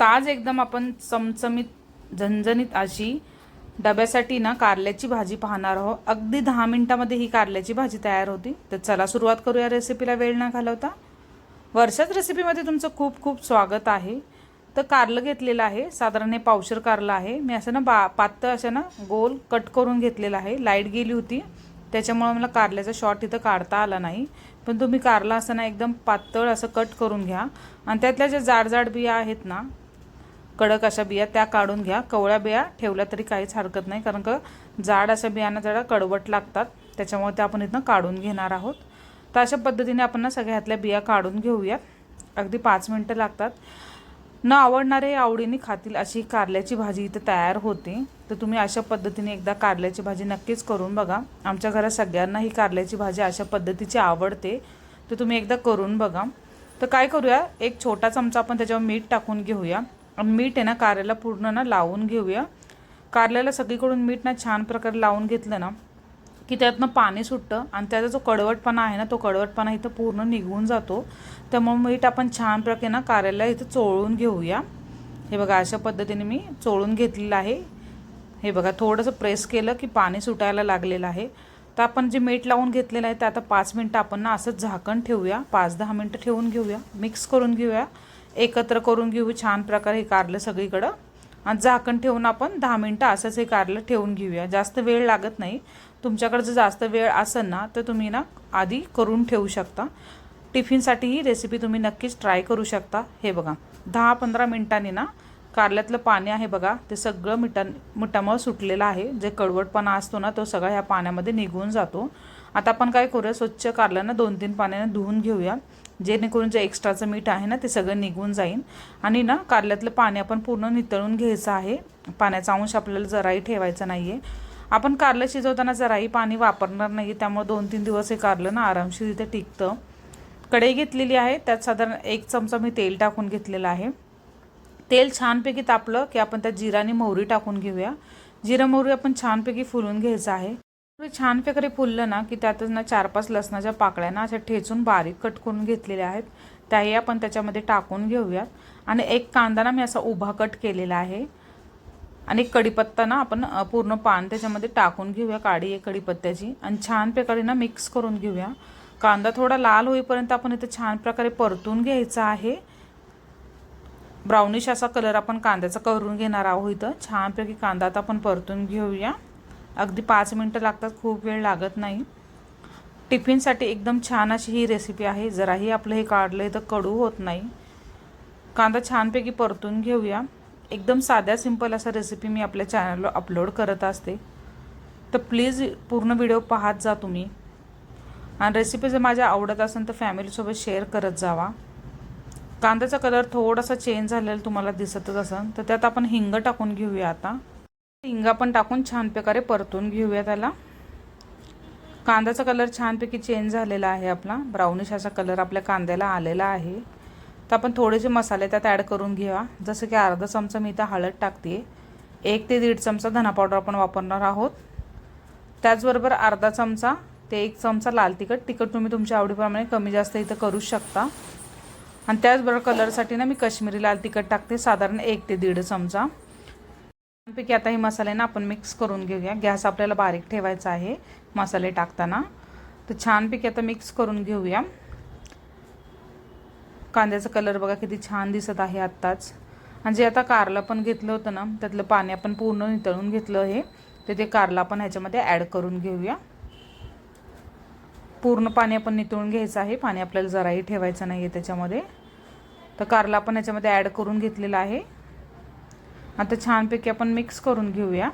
ताज एकदम आपण चमचमीत झणझणीत अशी डब्यासाठी ना कारल्याची भाजी पाहणार आहोत. अगदी दहा मिनिटामध्ये ही कारल्याची भाजी तयार होती. तर चला सुरुवात करूया रेसिपीला वेळ न घालवता. वर्षाच रेसिपीमध्ये तुमचं खूप खूप स्वागत आहे. तर कारलं घेतलेलं आहे. साधारण हे पावशर कारलं आहे. मी असं ना बा पातळ असं ना गोल कट करून घेतलेलं आहे. लाइट गेली होती. त्याच्यामुळं मला कारल्याचा शॉट इथं काढता आला नाही. पण तुम्ही कारला असं ना एकदम पातळ असं कट करून घ्या. आणि त्यातल्या ज्या जाड जाड बिया आहेत ना कडक अशा बिया त्या काढून घ्या. कवळ्या बिया ठेवल्या तरी काहीच हरकत नाही कारण का जाड अशा बियांना जरा कडवट लागतात. त्याच्यामुळे त्या आपण इथनं काढून घेणार आहोत. तर अशा पद्धतीने आपण ना सगळ्या ह्यातल्या बिया काढून घेऊयात अगदी पाच मिनटं लागतात. न आवडणारे आवडीने खातील अशी कारल्याची भाजी इथे तयार होते. तर तुम्ही अशा पद्धतीने एकदा कारल्याची भाजी नक्कीच करून बघा. आमच्या घरात सगळ्यांना ही कारल्याची भाजी अशा पद्धतीची आवडते. तर तुम्ही एकदा करून बघा. तर काय करूया? एक छोटा चमचा आपण त्याच्यावर मीठ टाकून घेऊया. मीठ आहे ना कारल्याला पूर्ण ना लावून घेऊया. कारल्याला सगळीकडून मीठ ना छान प्रकारे लावून घेतलं ना की त्यातनं पाणी सुटतं आणि त्याचा जो कडवटपणा आहे ना तो कडवटपणा इथं पूर्ण निघून जातो. त्यामुळे मीठ आपण छान प्रकारे ना कारल्याला इथं चोळून घेऊया. हे बघा अशा पद्धतीने मी चोळून घेतलेलं आहे. हे बघा थोडंसं प्रेस केलं की पाणी सुटायला लागलेलं आहे. तर आपण जे मीठ लावून घेतलेलं आहे ते आता पाच मिनटं आपण ना असंच झाकण ठेवूया. पाच दहा मिनटं ठेवून घेऊया. मिक्स करून घेऊया. एकत्र करून घेऊ छान प्रकारे हे कारलं सगळीकडं. आणि झाकण ठेवून आपण दहा मिनटं असंच हे कारलं ठेवून घेऊया. जास्त वेळ लागत नाही. तुमच्याकडे जर जास्त वेळ असेल ना तर तुम्ही ना आधी करून ठेवू शकता. टिफिनसाठी ही रेसिपी तुम्ही नक्कीच ट्राय करू शकता. हे बघा दहा पंधरा मिनटांनी ना कारल्यातलं पाणी आहे बघा ते सगळं मिठा मिठामुळं सुटलेलं आहे. जे कडवटपणा असतो ना तो सगळा ह्या पाण्यामध्ये निघून जातो. आता आपण काय करूया? स्वच्छ कारल्यानं दोन तीन पाण्यानं धुवून घेऊया. जेणेकरून जे एक्स्ट्राचं मीठ आहे ना ते सगळं निघून जाईल आणि ना कारल्यातलं पाणी आपण पूर्ण नितळून घ्यायचं आहे. पाण्याचा अंश आपल्याला जराही ठेवायचा नाही आहे आपण कारलं शिजवताना जराही पाणी वापरणार नाही त्यामुळे दोन तीन दिवस हे कारलं ना आरामशीर तिथे टिकतं. कढई घेतलेली आहे. त्यात साधारण एक चमचा मी तेल टाकून घेतलेलं आहे. तेल छानपैकी तापलं की आपण त्यात जिरा आणि मोहरी टाकून घेऊया. जिरा मोहरी आपण छानपैकी फुलून घ्यायचं आहे. छान प्रकारे फुललं ना की त्यातच ना चार पाच लसणाच्या पाकळ्या ना अशा ठेचून बारीक कट करून घेतलेल्या आहेत. त्याही आपण त्याच्यामध्ये टाकून घेऊयात. आणि एक कांदा ना मी असा उभा कट केलेला आहे. आणि कढीपत्ता ना आपण पूर्ण पान त्याच्यामध्ये टाकून घेऊया काडी आहे कढीपत्त्याची. आणि छान प्रकारे ना मिक्स करून घेऊया. कांदा थोडा लाल होईपर्यंत आपण इथे छान प्रकारे परतून घ्यायचा आहे. ब्राउनिश असा कलर आपण कांद्याचा करून घेणार आहोत इथं. छानपैकी कांदा आता आपण परतून घेऊया. अगदी पाच मिनटं लागतात खूप वेळ लागत नाही. टिफिनसाठी एकदम छान अशी ही रेसिपी आहे. जराही आपलं हे काढलं तर कडू होत नाही. कांदा छानपैकी परतून घेऊया. एकदम साध्या सिंपल असा रेसिपी मी आपल्या चॅनलवर अपलोड करत असते. तर प्लीज पूर्ण व्हिडिओ पाहत जा तुम्ही. आणि रेसिपी जर माझ्या आवडत असेल तर फॅमिलीसोबत शेअर करत जावा. कांद्याचा कलर थोडासा चेंज झालेला तुम्हाला दिसतच असेल. तर त्यात आपण हिंग टाकून घेऊया आता. हिंगा पण टाकून छान प्रकारे परतून घेऊया त्याला. कांद्याचा कलर छानपैकी चेंज झालेला आहे आपला. ब्राउनिश असा कलर आपल्या कांद्याला आलेला आहे. तर आपण थोडेसे मसाले त्यात ॲड करून घेऊया. जसं की अर्धा चमचा मी इथं हळद टाकते. एक ते दीड चमचा धना पावडर आपण वापरणार आहोत. त्याचबरोबर अर्धा चमचा ते एक चमचा लाल तिखट. तिखट तुम्ही तुमच्या आवडीप्रमाणे कमी जास्त इथं करू शकता. आणि त्याचबरोबर कलरसाठी ना मी कश्मीरी लाल तिखट टाकते. साधारण एक ते दीड चमचा. छानपैकी आता हे मसाले ना आपण मिक्स करून घेऊया. गॅस आपल्याला बारीक ठेवायचा आहे मसाले टाकताना. तर छानपैकी आता मिक्स करून घेऊया. कांद्याचा कलर बघा किती छान दिसत आहे आत्ताच. आणि जे आता कारला पण घेतलं होतं ना त्यातलं पाणी आपण पूर्ण नितळून घेतलं आहे. तर ते कारला पण ह्याच्यामध्ये ॲड करून घेऊया. पूर्ण पाणी आपण नितळून घ्यायचं आहे. पाणी आपल्याला जराही ठेवायचं नाही आहे त्याच्यामध्ये. तर कारला आपण ह्याच्यामध्ये ॲड करून घेतलेलं आहे. आता छानपैकी आपण मिक्स करून घेऊया.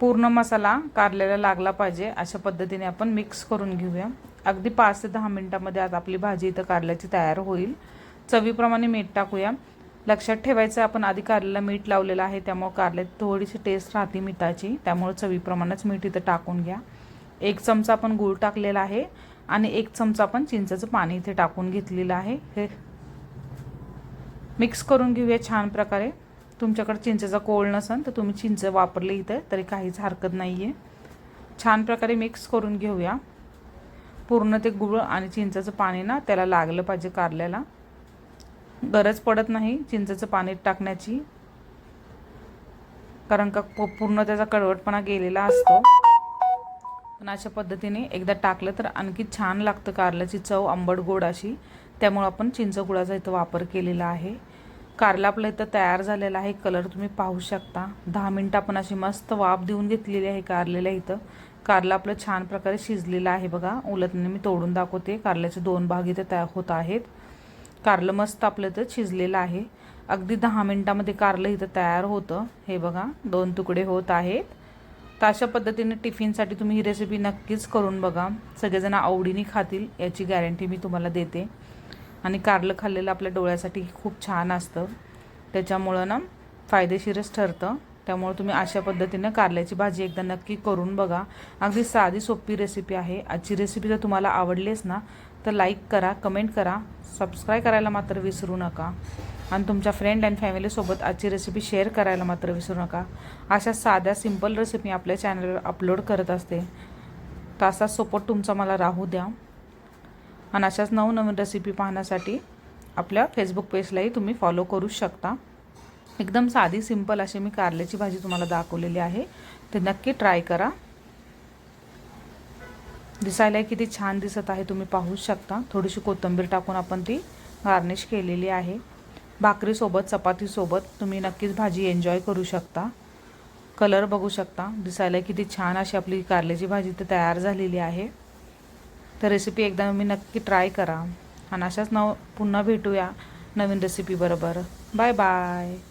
पूर्ण मसाला कारल्याला लागला पाहिजे अशा पद्धतीने आपण मिक्स करून घेऊया. अगदी पाच ते दहा मिनटामध्ये आज आपली भाजी इथं कारल्याची तयार होईल. चवीप्रमाणे मीठ टाकूया. लक्षात ठेवायचं आपण आधी कारल्याला मीठ लावलेलं आहे त्यामुळे कारल्यात थोडीशी टेस्ट राहते मिठाची. त्यामुळे चवीप्रमाणेच मीठ इथं टाकून घ्या. एक चमचा आपण गूळ टाकलेला आहे आणि एक चमचा आपण चिंचाचं पाणी इथे टाकून घेतलेलं आहे. हे मिक्स करून घेऊया छान प्रकारे. तुमच्याकडे चिंचेचा कोळ नसेल तर तुम्ही चिंच वापरले इथे तरी काहीच हरकत नाही आहे छान प्रकारे मिक्स करून घेऊया. पूर्ण ते गुळ आणि चिंचाचं पाणी ना त्याला लागलं पाहिजे कारल्याला. गरज पडत नाही चिंचेचं पाणी टाकण्याची. कारण का पूर्ण त्याचा कडवटपणा गेलेला असतो. पण अशा पद्धतीने एकदा टाकलं तर आणखी छान लागतं कारल्याची चव आंबट गोड अशी. त्यामुळं आपण चिंच गुळाचा इथं वापर केलेला आहे. कारला आपलं इथं तयार झालेला आहे. कलर तुम्ही पाहू शकता. दहा मिनटं आपण अशी मस्त वाफ देऊन घेतलेली आहे कारलेल्या इथं. कारला आपलं छान प्रकारे शिजलेलं आहे बघा. उलटने मी तोडून दाखवते. कारल्याचे दोन भाग इथे तयार होत आहेत. कारलं मस्त आपलं इथं शिजलेलं आहे. अगदी दहा मिनटामध्ये कारलं इथं तयार होतं. हे बघा दोन तुकडे होत आहेत. तर अशा पद्धतीने टिफिनसाठी तुम्ही ही रेसिपी नक्कीच करून बघा. सगळेजण आवडीने खातील याची गॅरंटी मी तुम्हाला देते. आणि कारलं खाल्लेलं आपल्या डोळ्यासाठी खूप छान असतं. त्याच्यामुळं ना फायदेशीरच ठरतं. त्यामुळे तुम्ही अशा पद्धतीनं कारल्याची भाजी एकदा नक्की करून बघा. अगदी साधी सोपी रेसिपी आहे. आजची रेसिपी जर तुम्हाला आवडलीच ना तर लाईक करा कमेंट करा. सबस्क्राईब करायला मात्र विसरू नका. आणि तुमच्या फ्रेंड अँड फॅमिलीसोबत आजची रेसिपी शेअर करायला मात्र विसरू नका. अशा साध्या सिंपल रेसिपी आपल्या चॅनलवर अपलोड करत असते. तर सपोर्ट तुमचा मला राहू द्या. आणि अशाच नवनवीन रेसिपी पाहण्यासाठी आपल्या फेसबुक पेजलाही तुम्ही फॉलो करू शकता. एकदम साधी सिंपल अशी मी कारल्याची भाजी तुम्हाला दाखवलेली आहे. ते नक्की ट्राय करा. दिसायला किती छान दिसत आहे तुम्ही पाहू शकता. थोडीशी कोथिंबीर टाकून आपण ती गार्निश केलेली आहे. भाकरीसोबत चपातीसोबत तुम्ही नक्कीच भाजी एन्जॉय करू शकता. कलर बघू शकता. दिसायला किती छान अशी आपली कारल्याची भाजी तर तयार झालेली आहे. तर रेसिपी एकदा मी नक्की ट्राय करा. आणि अशाच नव पुन्हा भेटूया नवीन रेसिपी बरोबर. Bye bye